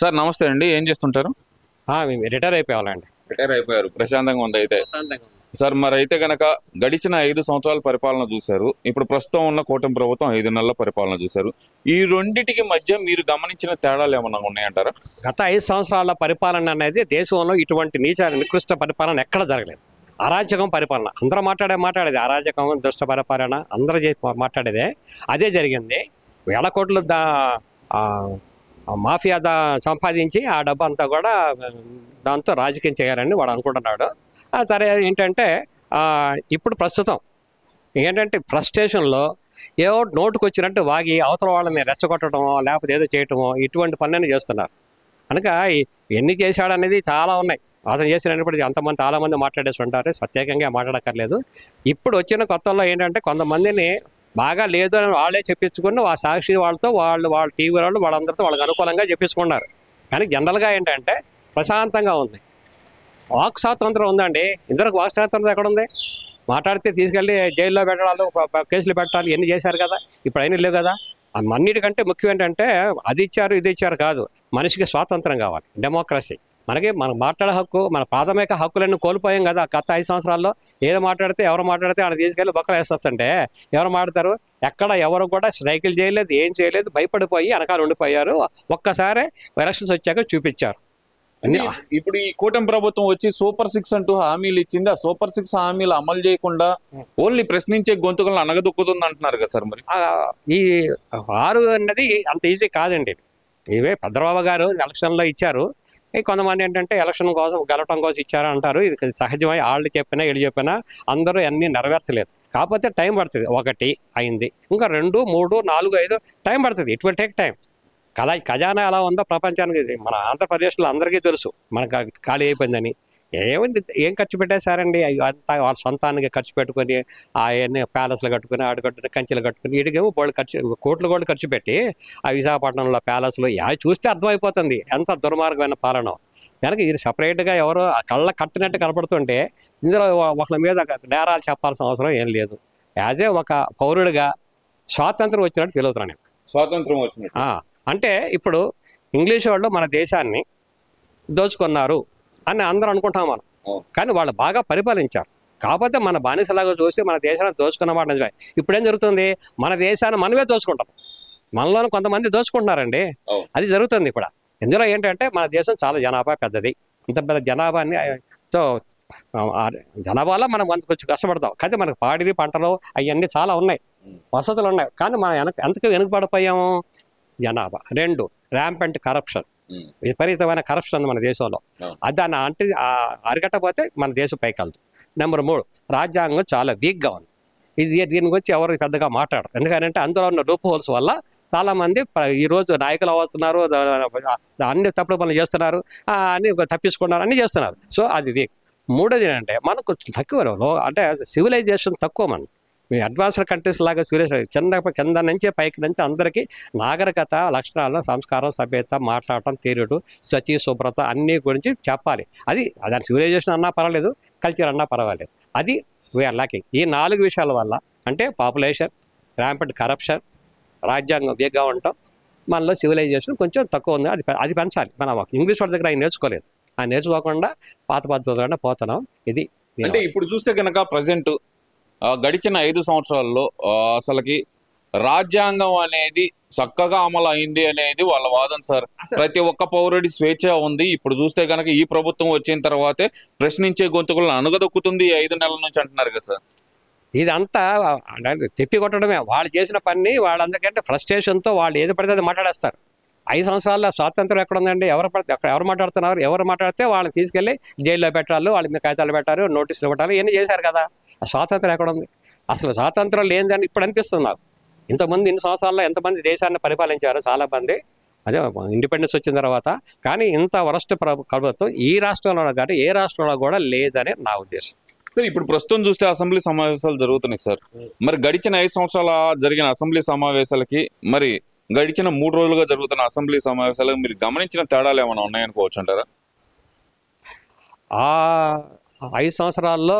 Sir నమస్తే అండి. ఏం చేస్తుంటారు? మేము రిటైర్ అయిపోవాలండి. రిటైర్ అయిపోయారు. ప్రశాంతంగా ఉంది అయితే. సార్ మరి అయితే గనక గడిచిన ఐదు సంవత్సరాల పరిపాలన చూశారు. ఇప్పుడు ప్రస్తుతం ఉన్న కూటమి ప్రభుత్వం ఐదు నెలల పరిపాలన చూశారు. ఈ రెండిటికి మధ్య మీరు గమనించిన తేడాలు ఏమన్నా ఉన్నాయంటారా? గత ఐదు సంవత్సరాల పరిపాలన అనేది దేశంలో ఇటువంటి నీచ నికృష్ట పరిపాలన ఎక్కడ జరగలేదు. అరాచకం పరిపాలన. అందరూ మాట్లాడే మాట్లాడేది అరాచకం దుష్ట పరిపాలన. అందరూ మాట్లాడేదే. అదే జరిగింది. వేల కోట్లు మాఫియా దా సంపాదించి ఆ డబ్బు అంతా కూడా దాంతో రాజకీయం చేయాలని వాడు అనుకుంటున్నాడు. సరే ఏంటంటే ఇప్పుడు ప్రస్తుతం ఏంటంటే ఫ్రస్ట్రేషన్లో ఏవో నోటుకు వచ్చినట్టు వాగి అవతల వాళ్ళని రెచ్చగొట్టడమో లేకపోతే ఏదో చేయటమో ఇటువంటి పనులన్నీ చేస్తున్నారు. కనుక ఎన్ని చేశాడనేది చాలా ఉన్నాయి. అతను చేసినప్పుడు అంతమంది చాలామంది మాట్లాడేసి ఉంటారు. ప్రత్యేకంగా మాట్లాడక్కర్లేదు. ఇప్పుడు వచ్చిన కొత్తలో ఏంటంటే కొంతమందిని బాగా లేదు అని వాళ్ళే చెప్పించుకుని ఆ సాక్షి వాళ్ళతో వాళ్ళు వాళ్ళ టీవీ వాళ్ళు వాళ్ళందరితో వాళ్ళకి అనుకూలంగా చెప్పించుకున్నారు. కానీ జనరల్గా ఏంటంటే ప్రశాంతంగా ఉంది. వాక్ స్వాతంత్రం ఉందండి. ఇందరికి వాక్ స్వాతంత్రం ఎక్కడ ఉంది మాట్లాడితే తీసుకెళ్ళి జైల్లో పెట్టడాలు కేసులు పెట్టాలి ఎన్ని చేశారు కదా? ఇప్పుడు అయినా లేవు కదా? అన్నిటికంటే ముఖ్యం ఏంటంటే అది ఇచ్చారు ఇది ఇచ్చారు కాదు. మనిషికి స్వాతంత్రం కావాలి. డెమోక్రసీ. మనకి మనం మాట్లాడే హక్కు మన ప్రాథమిక హక్కులన్నీ కోల్పోయాం కదా. గత ఐదు సంవత్సరాల్లో ఏదో మాట్లాడితే ఎవరు మాట్లాడితే వాళ్ళు తీసుకెళ్ళి బొక్కలు వేసేస్తుంటే ఎవరు మాట్లాడతారు? ఎక్కడ ఎవరు కూడా స్ట్రైకులు చేయలేదు ఏం చేయలేదు భయపడిపోయి వెనకాల ఉండిపోయారు. ఒక్కసారి ఎలక్షన్స్ వచ్చాక చూపించారు. ఇప్పుడు ఈ కూటమి ప్రభుత్వం వచ్చి సూపర్ సిక్స్ అంటూ హామీలు ఇచ్చింది. ఆ సూపర్ సిక్స్ హామీలు అమలు చేయకుండా ఓన్లీ ప్రశ్నించే గొంతుకలను అనగదొక్కుతుంది అంటున్నారు కదా సార్ మరి? ఈ ఆరు అన్నది అంత ఈజీ కాదండి. ఇవే భద్రబాబు గారు ఎలక్షన్లో ఇచ్చారు. కొంతమంది ఏంటంటే ఎలక్షన్ కోసం గెలవటం కోసం ఇచ్చారు అంటారు. ఇది సహజమై. వాళ్ళు చెప్పినా వీళ్ళు చెప్పినా అందరూ అన్నీ నెరవేర్చలేదు. కాకపోతే టైం పడుతుంది. ఒకటి అయింది. ఇంకా రెండు మూడు నాలుగు ఐదు టైం పడుతుంది. ఇట్ విల్ టేక్ టైం కళ ఖజానా ఎలా ఉందో ప్రపంచానికి మన ఆంధ్రప్రదేశ్లో అందరికీ తెలుసు. మనకు ఖాళీ అయిపోయిందని. ఏముంది? ఏం ఖర్చు పెట్టేశారండి? అంతా వాళ్ళ సొంతానికి ఖర్చు పెట్టుకొని అవన్నీ ప్యాలెస్లు కట్టుకుని ఆడు కట్టుకుని కంచెలు కట్టుకుని వీటికేమో బోళ్ళు ఖర్చు కోట్లు కోట్లు ఖర్చు పెట్టి ఆ విశాఖపట్నంలో ప్యాలెస్లు అవి చూస్తే అర్థమైపోతుంది ఎంత దుర్మార్గమైన పాలన. కనుక ఇది సపరేట్గా ఎవరో ఆ కళ్ళ కట్టినట్టు కనపడుతుంటే ఇందులో ఒకళ్ళ మీద నేరాలు చెప్పాల్సిన అవసరం ఏం లేదు. యాజ్ ఏ ఒక పౌరుడిగా స్వాతంత్రం వచ్చినట్టు ఫీల్ అవుతున్నాను నేను. స్వాతంత్రం వచ్చినట్టు. అంటే ఇప్పుడు ఇంగ్లీష్ వాళ్ళు మన దేశాన్ని దోచుకున్నారు. అని అందరూ అనుకుంటాం మనం. కానీ వాళ్ళు బాగా పరిపాలించారు. కాకపోతే మన బానిసలాగా చూసి మన దేశాన్ని దోచుకున్న మాట నిజమే. ఇప్పుడు ఏం జరుగుతుంది? మన దేశాన్ని మనమే దోచుకుంటాం. మనలోనే కొంతమంది దోచుకుంటున్నారండి. అది జరుగుతుంది ఇప్పుడు ఇందులో ఏంటంటే మన దేశం చాలా జనాభా పెద్దది. ఇంత పెద్ద జనాభాని తో జనాభాలో మనం అంత కొంచెం కష్టపడతాం. కానీ మనకు పాడివి పంటలు అవన్నీ చాలా ఉన్నాయి. వసతులు ఉన్నాయి. కానీ మనం వెనక ఎంతకు వెనుకబడిపోయాము? జనాభా. రెండు ర్యాంపెంట్ కరప్షన్ ఉమ్. విపరీతమైన కరప్షన్ ఉంది మన దేశంలో. అది దాన్ని అంటే ఆ అరికట్టపోతే మన దేశం పైకి వెళ్తుంది. నెంబర్ మూడు రాజ్యాంగం చాలా వీక్గా ఉంది. ఇది దీని గురించి ఎవరు పెద్దగా మాట్లాడరు. ఎందుకంటే అందులో ఉన్న రూప్ హోల్స్ వల్ల చాలా మంది ప్ర- ఈ రోజు నాయకులు అవుతున్నారు అన్ని తప్పుడు పనులు చేస్తున్నారు అన్ని తప్పించుకున్నారు అన్ని చేస్తున్నారు. సో అది వీక్ మూడోది ఏంటంటే మనకు తక్కువ అంటే సివిలైజేషన్ తక్కువ మనది మీ అడ్వాన్స్డ్ కంట్రీస్ లాగా సివిలైజేషన్ కింద కింద నుంచి పైకి నుంచి అందరికీ నాగరికత లక్షణాలు సంస్కారం సభ్యత మాట్లాడటం తీరుడు శచి శుభ్రత అన్ని గురించి చెప్పాలి. అది దాని సివిలైజేషన్ అన్నా పర్వాలేదు కల్చర్ అన్నా పర్వాలేదు. అది వీఆర్ లాకింగ్ ఈ నాలుగు విషయాల వల్ల అంటే పాపులేషన్ ర్యాంపెడ్ కరప్షన్ రాజ్యాంగం వేగ్గా ఉండటం మనలో సివిలైజేషన్ కొంచెం తక్కువ ఉంది. అది అది పెంచాలి. మనం ఇంగ్లీష్ వాళ్ళ దగ్గర ఆయన నేర్చుకోలేదు. ఆ నేర్చుకోకుండా పాత పద్ధతులనే పోతున్నాం. ఇది అంటే ఇప్పుడు చూస్తే కనుక ప్రజెంట్ గడిచిన ఐదు సంవత్సరాల్లో అసలుకి రాజ్యాంగం అనేది చక్కగా అమలు అయింది అనేది వాళ్ళ వాదన సార్. ప్రతి ఒక్క పౌరుడి స్వేచ్ఛ ఉంది. ఇప్పుడు చూస్తే కనుక ఈ ప్రభుత్వం వచ్చిన తర్వాతే ప్రశ్నించే గొంతుకులను అణగదొక్కుతుంది ఈ ఐదు నెలల నుంచి అంటున్నారు కదా సార్. ఇదంతా అంటే తిప్పి కొట్టడమే. వాళ్ళు చేసిన పని వాళ్ళందరికంటే ఫ్రస్ట్రేషన్తో వాళ్ళు ఏది పడితే అది మాట్లాడేస్తారు. ఐదు సంవత్సరాల్లో స్వాతంత్రం ఎక్కడ ఉందండి ఎవరు పడితే అక్కడ ఎవరు మాట్లాడుతున్నారు? ఎవరు మాట్లాడితే వాళ్ళని తీసుకెళ్ళి జైల్లో పెట్టాలి వాళ్ళ మీద కాగితాలు పెట్టారు నోటీసులు పెట్టాలి ఇవన్నీ చేశారు కదా. ఆ స్వాతంత్రం ఎక్కడ ఉంది అసలు స్వాతంత్రం లేదని ఇప్పుడు అనిపిస్తుంది నాకు. ఇంతమంది ఇన్ని సంవత్సరాల్లో ఎంతమంది దేశాన్ని పరిపాలించారు? చాలా మంది అదే ఇండిపెండెన్స్ వచ్చిన తర్వాత. కానీ ఇంత వరస్ట్ ప్రభుత్వం ఈ రాష్ట్రంలో కానీ ఏ రాష్ట్రంలో కూడా లేదని నా ఉద్దేశం. సార్ ఇప్పుడు ప్రస్తుతం చూస్తే అసెంబ్లీ సమావేశాలు జరుగుతున్నాయి సార్. మరి గడిచిన ఐదు సంవత్సరాల జరిగిన అసెంబ్లీ సమావేశాలకి మరి గడిచిన మూడు రోజులుగా జరుగుతున్న అసెంబ్లీ సమావేశాలకు మీరు గమనించిన తేడాలు ఏమైనా ఉన్నాయనుకోవచ్చు అంటారా? ఆ ఐదు సంవత్సరాల్లో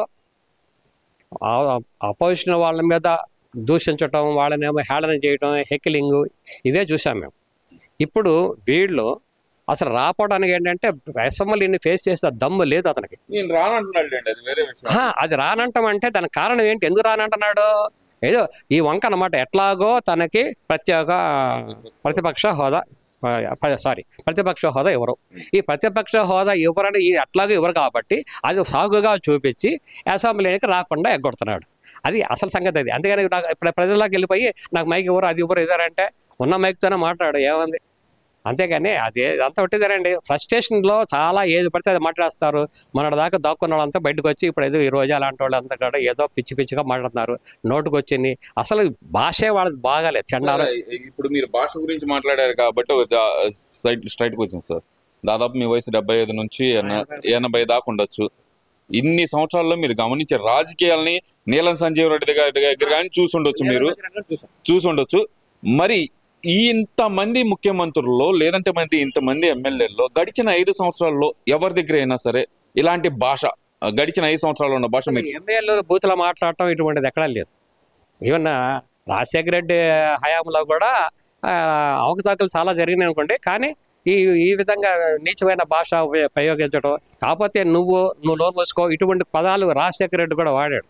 అపోజిషన్ వాళ్ళ మీద దూషించటం వాళ్ళనేమో హేళన చేయటం హెక్కిలింగ్ ఇవే చూసాం మేము. ఇప్పుడు వీళ్ళు అసలు రాపోవడానికి ఏంటంటే అసెంబ్లీని ఫేస్ చేసే దమ్ము లేదు అతనికి. అది వేరే విషయం. ఆహా, అది రానంటాం అంటే దానికి కారణం ఏంటి? ఎందుకు రానంటున్నాడు? ఏదో ఈ వంక అన్నమాట. ఎట్లాగో తనకి ప్రత్యేక ప్రతిపక్ష హోదా సారీ ప్రతిపక్ష హోదా ఇవ్వరు. ఈ ప్రతిపక్ష హోదా ఇవ్వరని ఈ అట్లాగే ఇవ్వరు కాబట్టి అది సాగుగా చూపించి అసెంబ్లీకి రాకుండా ఎగ్గొడుతున్నాడు. అది అసలు సంగతి అది. అంతేగాని నాకు ఇప్పుడు ప్రజల్లోకి వెళ్ళిపోయి నాకు మైక్ ఇవ్వరు అది ఇవ్వరు ఇదారంటే ఉన్న మైక్తోనే మాట్లాడు ఏమంది? అంతేగాని అది అంతా ఒట్టిదేనండి ఫ్రస్ట్రేషన్లో చాలా ఏది పడితే అది మాట్లాడేస్తారు. మన దాకా దాక్కున్న వాళ్ళంతా బయటకు వచ్చి ఇప్పుడు ఏదో ఈ రోజు అలాంటి వాళ్ళు అంతా కూడా ఏదో పిచ్చి పిచ్చిగా మాట్లాడుతున్నారు. నోటుకు వచ్చింది అసలు భాషే వాళ్ళది బాగాలేదు. చండాలు ఇప్పుడు మీరు భాష గురించి మాట్లాడారు కాబట్టి స్ట్రైట్ క్వశ్చన్ సార్. దాదాపు మీ వయసు డెబ్బై ఐదు నుంచి ఎన- ఎనభై దాకా ఉండొచ్చు. ఇన్ని సంవత్సరాల్లో మీరు గమనించే రాజకీయాల్ని నీలం సంజీవ్ రెడ్డి గారి దగ్గర కానీ చూసి ఉండొచ్చు మీరు చూసి ఉండొచ్చు మరి ఈ ఇంతమంది ముఖ్యమంత్రుల్లో లేదంటే మంది ఇంతమంది ఎమ్మెల్యేల్లో గడిచిన ఐదు సంవత్సరాల్లో ఎవరి దగ్గర అయినా సరే ఇలాంటి భాష గడిచిన ఐదు సంవత్సరాల్లో ఉన్న భాష మీరు ఎమ్మెల్యేలు బూతులో మాట్లాడటం ఇటువంటిది ఎక్కడా లేదు. ఈవెన్ రాజశేఖర రెడ్డి హయాంలో కూడా ఆ, అవకతవకలు చాలా జరిగినాయి అనుకోండి. కానీ ఈ ఈ విధంగా నీచమైన భాష ప్రయోగించడం కాకపోతే నువ్వు నువ్వు నోరు ఇటువంటి పదాలు రాజశేఖర రెడ్డి కూడా వాడాడు.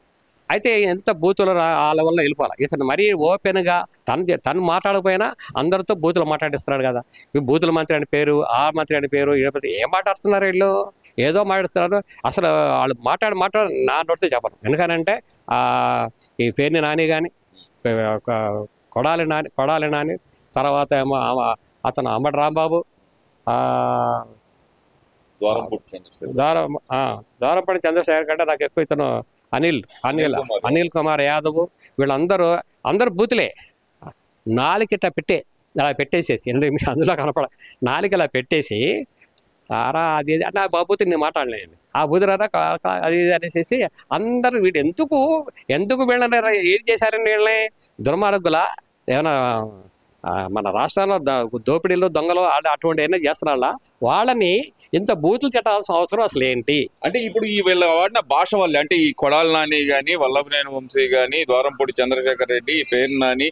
అయితే ఎంత బూతులు వాళ్ళ వల్ల వెళ్ళిపోవాలి. ఇతను మరీ ఓపెన్గా తను తను మాట్లాడకపోయినా అందరితో బూతులు మాట్లాడిస్తున్నాడు కదా. బూతుల మంత్రి అని పేరు ఆ మంత్రి అని పేరు ఏం మాట్లాడుతున్నారు వీళ్ళు? ఏదో మాట్లాడుతున్నారు. అసలు వాళ్ళు మాట్లాడి మాట్లాడి నా నోటితో చెప్పను. ఎందుకనంటే ఈ పేరుని నాని కానీ కొడాలి నాని కొడాలి నాని తర్వాత ఏమో అతను అమ్మడి రాంబాబు ఆ, ద్వారం పుట్టింది దారం ఆ, దారంపడి చంద్రశేఖర్ కంటే నాకు ఎక్కువ ఇతను అనిల్ అనిల్ అనిల్ కుమార్. యాదవ్ వీళ్ళందరూ అందరూ బూతులే నాలుగిట పెట్టే అలా పెట్టేసేసి ఎందుకు అందులో కనపడ నాలుగు అలా పెట్టేసి సారా అది అంటే ఆ బాబుతో నేను మాట్లాడలేను ఆ బుధరారా అది ఇది అనేసి అందరూ వీడు ఎందుకు ఎందుకు వీళ్ళని ఏం చేశారని వీళ్ళని దుర్మార్గుల ఏమైనా మన రాష్ట్రంలో ద- దోపిడీలు దొంగలు అటువంటి ఏమైనా చేస్తున్నారా వాళ్ళని ఇంత బూతులు తిట్టాల్సిన అవసరం అసలు ఏంటి? అంటే ఇప్పుడు ఈ వీళ్ళ వాడిన భాష వల్ల అంటే ఈ కొడాల నాని గాని వల్లభనేని వంశీ గాని ద్వారంపూడి చంద్రశేఖర్ రెడ్డి పేరు నాని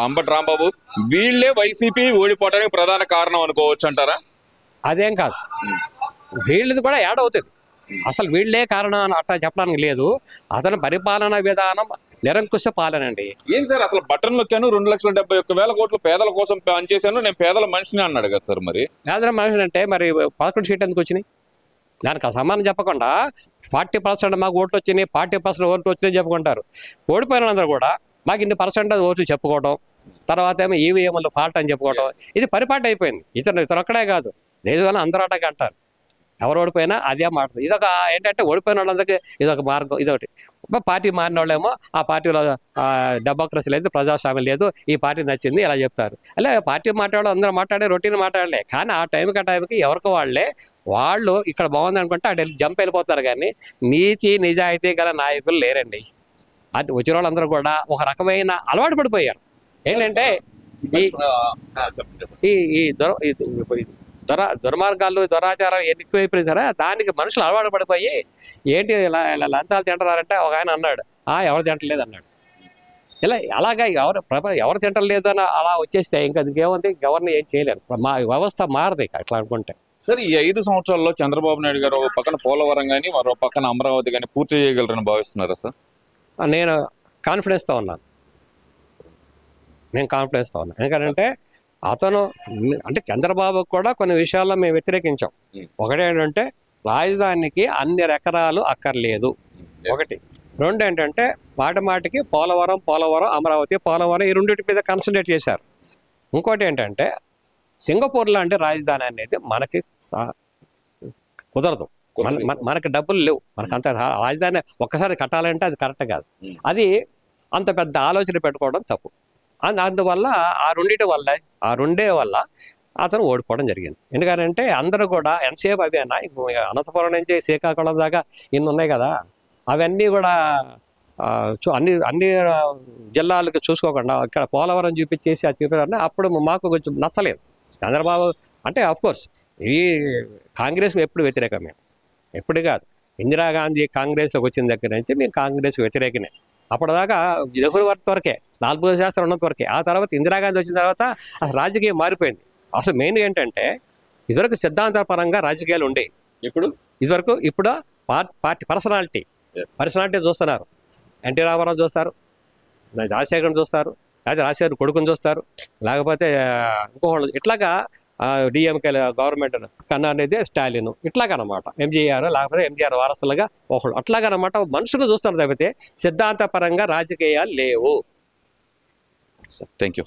అంబటి రాంబాబు వీళ్ళే వైసీపీ ఓడిపోవడానికి ప్రధాన కారణం అనుకోవచ్చు అంటారా? అదేం కాదు. వీళ్ళది కూడా యాడ్ అవుతుంది. అసలు వీళ్ళే కారణం అని అట్లా చెప్పడానికి లేదు. అతని పరిపాలన విధానం నిరంకుశ పాలన అండి ఏం సార్ అసలు బటన్ నొక్కాను రెండు లక్షల డెబ్బై ఒక్క వేల కోట్లు పేదల కోసం పనిచేశాను నేను పేదల మనిషిని అన్నాడు కదా సార్ మరి. పేదల మనుషులు అంటే మరి పదకొండు సీట్లు ఎందుకు వచ్చినాయి? దానికి ఆ సమానం చెప్పకుండా ఫార్టీ పర్సెంట్ మాకు ఓట్లు వచ్చినాయి ఫార్టీ పర్సెంట్ ఓట్లు వచ్చినాయి చెప్పుకుంటారు. ఓడిపోయిన వాళ్ళందరూ కూడా మాకు ఇన్ని పర్సెంట్ ఓట్లు చెప్పుకోవడం తర్వాత ఏమో ఈవీఎంలు ఫాల్ట్ అని చెప్పుకోవడం ఇది పరిపాటి అయిపోయింది. ఇతను ఇతను ఒక్కడే కాదు. దేశంలో అందరూ అటాక్ అంటారు. ఎవరు ఓడిపోయినా అదే మాట్లాడుతుంది ఇదొక ఏంటంటే ఓడిపోయిన వాళ్ళందరికీ ఇదొక మార్గం ఇదొకటి. పార్టీ మారిన వాళ్ళేమో ఆ పార్టీలో డెమోక్రసీ లేదు ప్రజాస్వామ్యం లేదు ఈ పార్టీ నచ్చింది ఇలా చెప్తారు. అలా పార్టీ మాట్లాడే అందరూ మాట్లాడే రొటీన్ మాట్లాడలే. కానీ ఆ టైంకి ఆ టైంకి ఎవరికి వాళ్ళే వాళ్ళు ఇక్కడ బాగుంది అనుకుంటే అటు జంప్ వెళ్ళిపోతారు కానీ నీతి నిజాయితీ గల నాయకులు లేరండి. అది వచ్చిన వాళ్ళందరూ కూడా ఒక రకమైన అలవాటు పడిపోయారు. ఏంటంటే ఈ ఈ దుర దుర దుర్మార్గాలు దురాచారాలు ఎక్కువైపోయినాయి సరే దానికి మనుషులు అలవాటు పడిపోయి ఏంటి ఇలా ఇలా లంచాలు తింటున్నారంటే ఒక ఆయన అన్నాడు. ఆ ఎవరు తింటలేదు అన్నాడు. ఇలా అలాగా ఎవరు ప్రప ఎవరు తింటలేదు అని అలా వచ్చేస్తే ఇంకా ఇంకేముంది? గవర్నర్ ఏం చేయలేరు. మా వ్యవస్థ మారదు ఇక అట్లా అనుకుంటే. సార్ ఈ ఐదు సంవత్సరాల్లో చంద్రబాబు నాయుడు గారు ఒక పక్కన పోలవరం గాని మరో పక్కన అమరావతి గాని పూర్తి చేయగలరని భావిస్తున్నారా సార్? నేను కాన్ఫిడెన్స్తో ఉన్నాను. నేను కాన్ఫిడెన్స్తో ఉన్నాను. ఎందుకంటే అతను అంటే చంద్రబాబు కూడా కొన్ని విషయాల్లో మేము వ్యతిరేకించాం. ఒకటి ఏంటంటే రాజధానికి అన్ని ఎకరాలు అక్కర్లేదు. ఒకటి. రెండు ఏంటంటే మాటి మాటికి పోలవరం పోలవరం అమరావతి పోలవరం ఈ రెండింటి మీద కాన్సన్ట్రేట్ చేశారు. ఇంకోటి ఏంటంటే సింగపూర్ లాంటి రాజధాని అనేది మనకి కుదరదు. మన మన- మనకి డబ్బులు లేవు. మనకు అంత రాజధాని ఒక్కసారి కట్టాలంటే అది కరెక్ట్ కాదు. అది అంత పెద్ద ఆలోచన పెట్టుకోవడం తప్పు. అందువల్ల ఆ రెండిటి వల్ల ఆ రెండే వల్ల అతను ఓడిపోవడం జరిగింది. ఎందుకంటే అందరూ కూడా ఎంతసేపు అవి అన్న అనంతపురం నుంచి శ్రీకాకుళం దాకా ఇన్ని ఉన్నాయి కదా అవన్నీ కూడా చూ- అన్ని అన్ని జిల్లాలకు చూసుకోకుండా ఇక్కడ పోలవరం చూపించేసి అది చూపించారని అప్పుడు మాకు కొంచెం నచ్చలేదు. చంద్రబాబు అంటే ఆఫ్ కోర్స్ ఈ కాంగ్రెస్ ఎప్పుడు వ్యతిరేకం మేము ఎప్పుడు కాదు. ఇందిరాగాంధీ కాంగ్రెస్లోకి వచ్చిన దగ్గర నుంచి మేము కాంగ్రెస్ వ్యతిరేకనే అప్పటిదాకా నెహ్రూ వర్త వరకే లాల్బహదూర్ శాస్త్రి ఉన్నంత వరకే. ఆ తర్వాత ఇందిరాగాంధీ వచ్చిన తర్వాత అసలు రాజకీయం మారిపోయింది. అసలు మెయిన్ ఏంటంటే ఇదివరకు సిద్ధాంతపరంగా రాజకీయాలు ఉండే. ఇప్పుడు ఇదివరకు ఇప్పుడు పార్టీ పార్టీ పర్సనాలిటీ. పర్సనాలిటీ చూస్తున్నారు. ఎన్టీ రామారావు చూస్తారు. రాజశేఖర్ చూస్తారు. లేకపోతే రాజశేఖర్ కొడుకుని చూస్తారు. లేకపోతే ఇంకోళ్ళు ఇట్లాగా డిఎంకే గవర్నమెంట్ కన్నా అనేది స్టాలిన్. ఇట్లాగనమాట. ఎంజీఆర్ లేకపోతే ఎంజీఆర్ వారసులుగా ఒకళ్ళు. అట్లాగనమాట మనుషులు చూస్తారు తప్పితే సిద్ధాంతపరంగా రాజకీయాలు లేవు. Thank you